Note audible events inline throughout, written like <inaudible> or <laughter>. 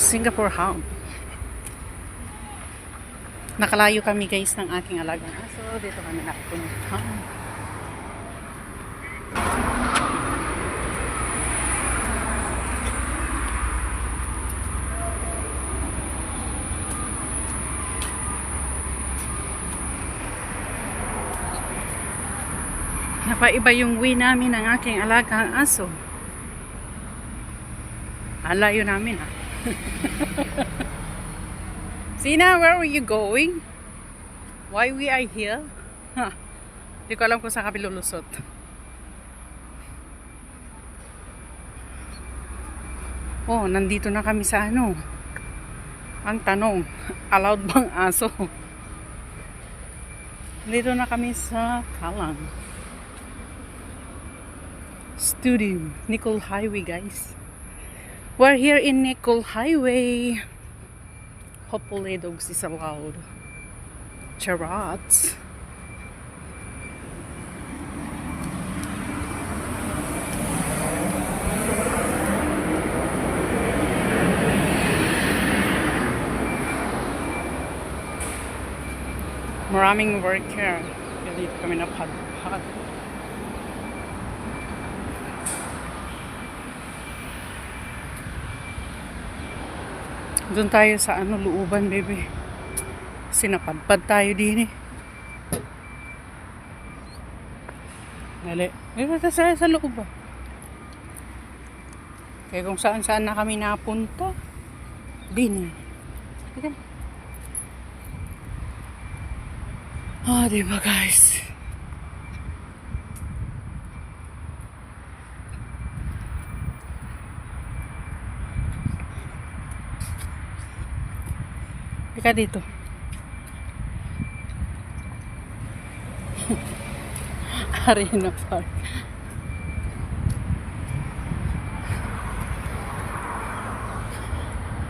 Singapore Hound. Nakalayo kami guys ng aking alagang aso. Dito kami nakapunta. Napaiba yung way namin ng aking alagang aso. Alayo namin ah. <laughs> Sina, where are you going? Why we are here? Hindi ko alam kung saan kami lulusot. Oh, nandito na kami sa ano. Ang tanong, <laughs> allowed bang aso? Nandito na kami sa Kalang. Studio, Nicole Highway guys. We're here in Nicole Highway. Hopefully dogs is allowed. Charats. Maraming worker. Kaya dito kami napadpad. Doon tayo sa ano, looban, baby. Sinapadpad tayo din eh. Dali. May bata sa, sa loob ba? Kaya kung saan saan na kami napunta. Din eh. Sige. Ah, di ba guys? Ika dito. <laughs> Arena Park.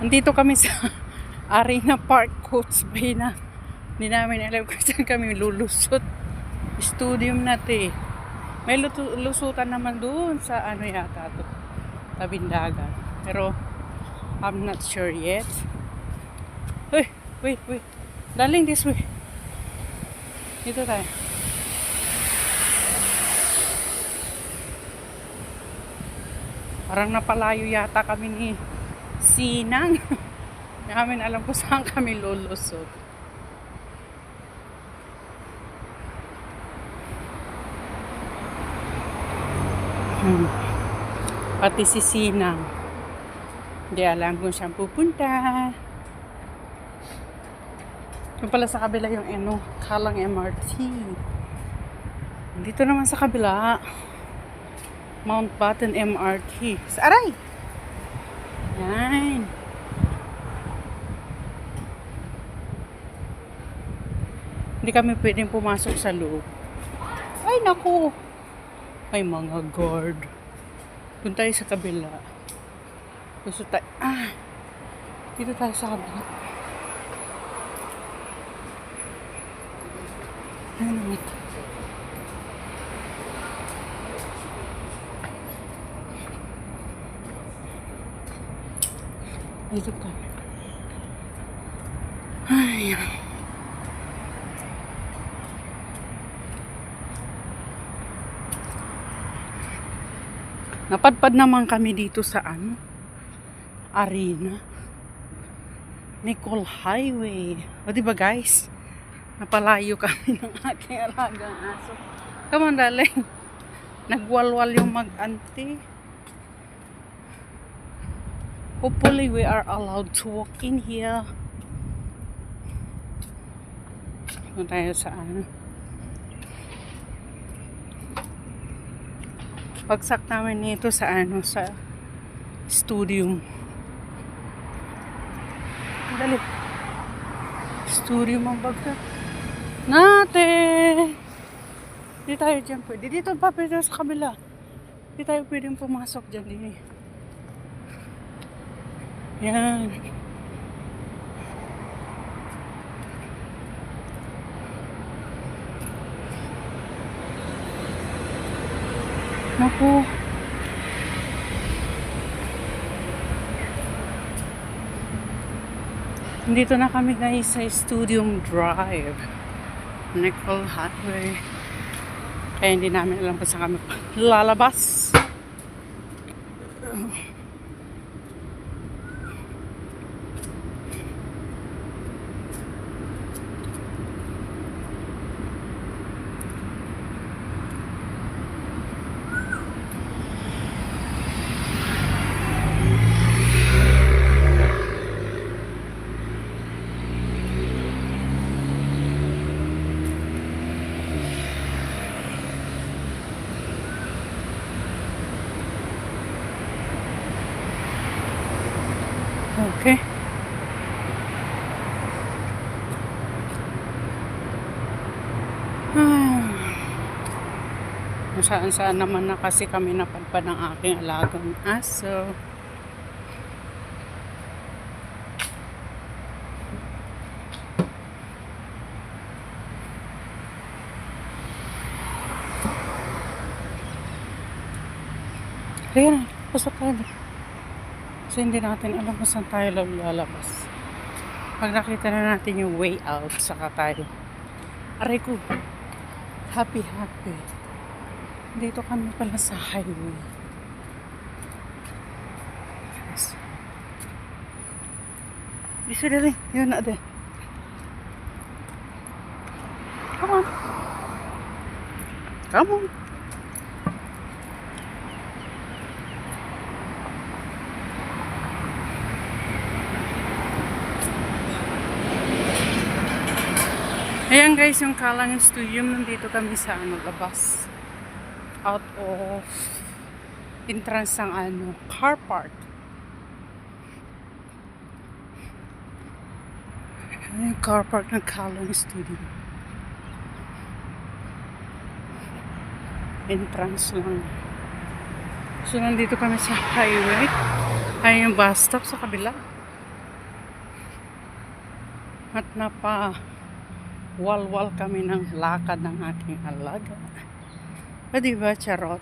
Nandito kami sa <laughs> Arena Park, Coach Bay na. Hindi namin alam kung saan kami lulusot. Studium natin. May lutu- lusutan naman doon sa ano yata to. Tabing dagat. Pero I'm not sure yet. Hey, wait, wait. Darling, this way. Dito tayo. Parang napalayo yata kami ni Sinang. <laughs> Hindi namin alam kung saan kami lulusot. Hmm. Pati si Sinang. Hindi alam kung saan pupunta. Yung pala sa kabila yung ano, Kalang MRT. Dito naman sa kabila, Mountbatten MRT. Sa aray! Yan. Hindi kami pwedeng pumasok sa loob. Ay, naku! May mga guard. Doon tayo sa kabila. Gusto tayo, ah! Dito tayo sa kabila. Ano naman ito? Ay, Napadpad naman kami dito sa ano? Arena. Nicole Highway. O diba guys? Napalayo kami <laughs> ng aking alagang aso. Come on, darling. Nagwalwal yung mag-anti. Hopefully, we are allowed to walk in here. Doon tayo sa ano. Pagsak namin nito sa ano, sa studium. Dali. Studium ang bagsak. Natin! Hindi tayo dyan pwede. Dito pa pwede sa kabila. Hindi tayo pwedeng pumasok dyan din eh. Yan. Naku. Dito na kami guys sa Studium Drive. Nickel Highway. Kaya hindi namin alam kung saan kami lalabas. Okay. <sighs> Ah. Kung saan saan naman na kasi kami napadpad ng aking alagang aso. Kaya na, pasok tayo. Kasi hindi natin alam kung saan tayo lalabas. Pag nakita na natin yung way out, saka tayo. Aray ko, happy happy. Dito kami pala sa highway. Yes. Bisa dali, yun na de. Come on. Come on. Ayan guys, yung Kalang Studio, nandito kami sa ano, labas. Out of entrance ng ano, car park. Ayan yung car park ng Kalang Studio. Entrance lang. So, nandito kami sa highway. Ayan yung bus stop sa kabila. At napa walwal kami ng lakad ng aking alaga. O diba, charot?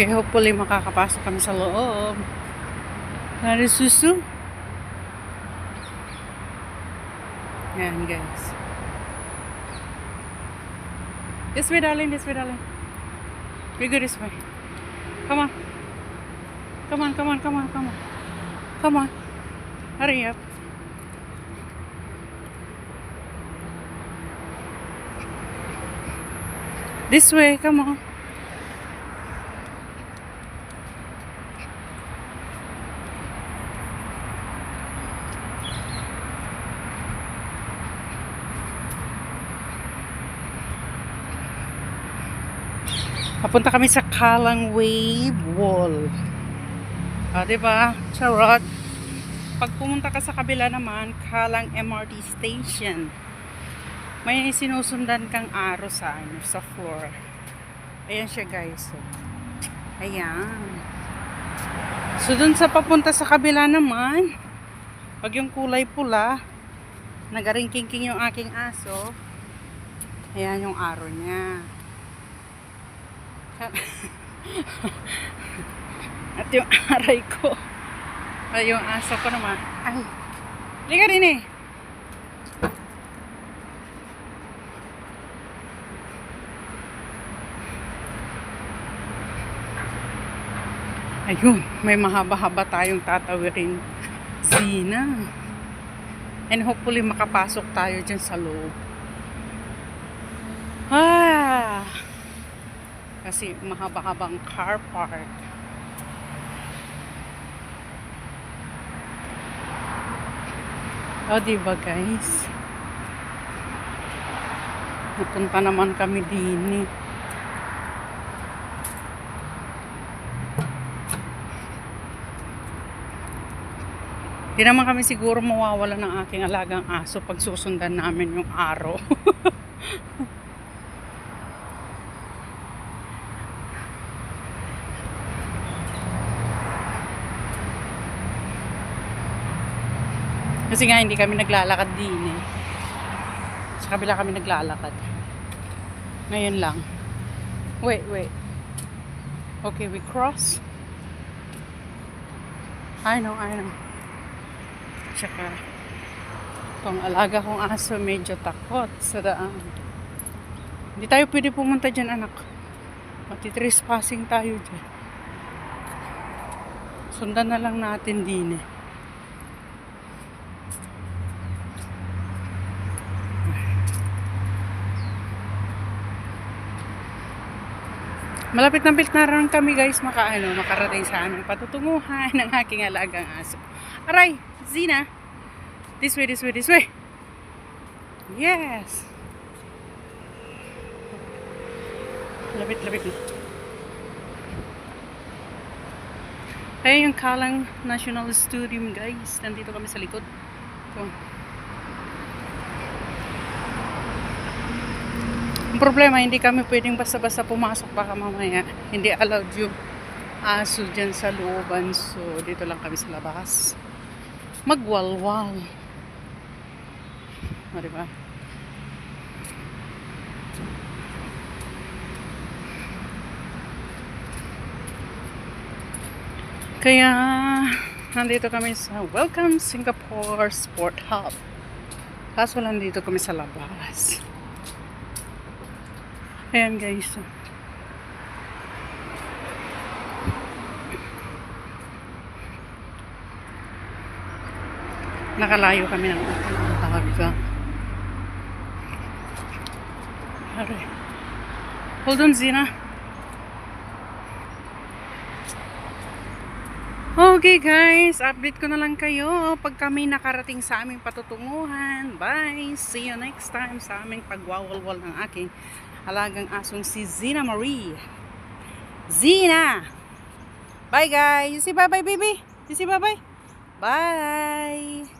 Okay, hopefully makakapasok kami sa loob. Dari susu. Yan, guys. This way, darling. This way, darling. We go this way. Come on. Come on, come on, come on, come on. Come on. Hurry up. This way, come on. Papunta kami sa Kalang Wave Wall. Ah, 'di ba? Charot. Pag pumunta ka sa kabila naman, Kalang MRT Station. May sinusundan kang aro sa ano, sa floor. Ayan siya, guys. So, ayan. So, dun sa papunta sa kabila naman, pag yung kulay pula, nagaringking-king yung aking aso, ayan yung aro niya. At yung aray ko. Ay, yung aso ko naman. Ay. Liga rin eh. Ayun, may mahaba-haba tayong tatawirin. Zina. And hopefully makapasok tayo dyan sa loob. Ah! Kasi mahaba-habang car park. O, oh, diba guys? Pupunta naman kami din eh. Di naman kami siguro mawawala ng aking alagang aso pag susundan namin yung araw. <laughs> Kasi nga hindi kami naglalakad din eh. Sa kabila kami naglalakad. Ngayon lang. Wait, wait. Okay, we cross. I know, I know. Tsaka, itong alaga kong aso medyo takot sa daan. Hindi tayo pwede pumunta dyan, anak. Matitrespassing tayo dyan. Sundan na lang natin din eh. Malapit na pilit na rin kami guys makaano, makarating sa aming patutunguhan <laughs> ng aking alagang aso. Aray, Zina. This way, this way, this way. Yes. Lapit, lapit. Ayan yung Kalang National Stadium guys. Nandito kami sa likod. So, problema, hindi kami pwedeng basta-basta pumasok baka mamaya. Hindi allowed yung aso dyan sa looban. So, dito lang kami sa labas. Magwalwal. O, diba? Kaya, nandito kami sa Welcome Singapore Sport Hub. Kaso lang dito kami sa labas. Ayan guys. Nakalayo kami ng talaga. Aray. Hold on, Zina. Okay guys, update ko na lang kayo pag kami nakarating sa aming patutunguhan. Bye! See you next time sa aming pagwawalwal ng aking alagang asong si Zina Marie. Zina! Bye guys! You say bye-bye baby? You say bye-bye? Bye!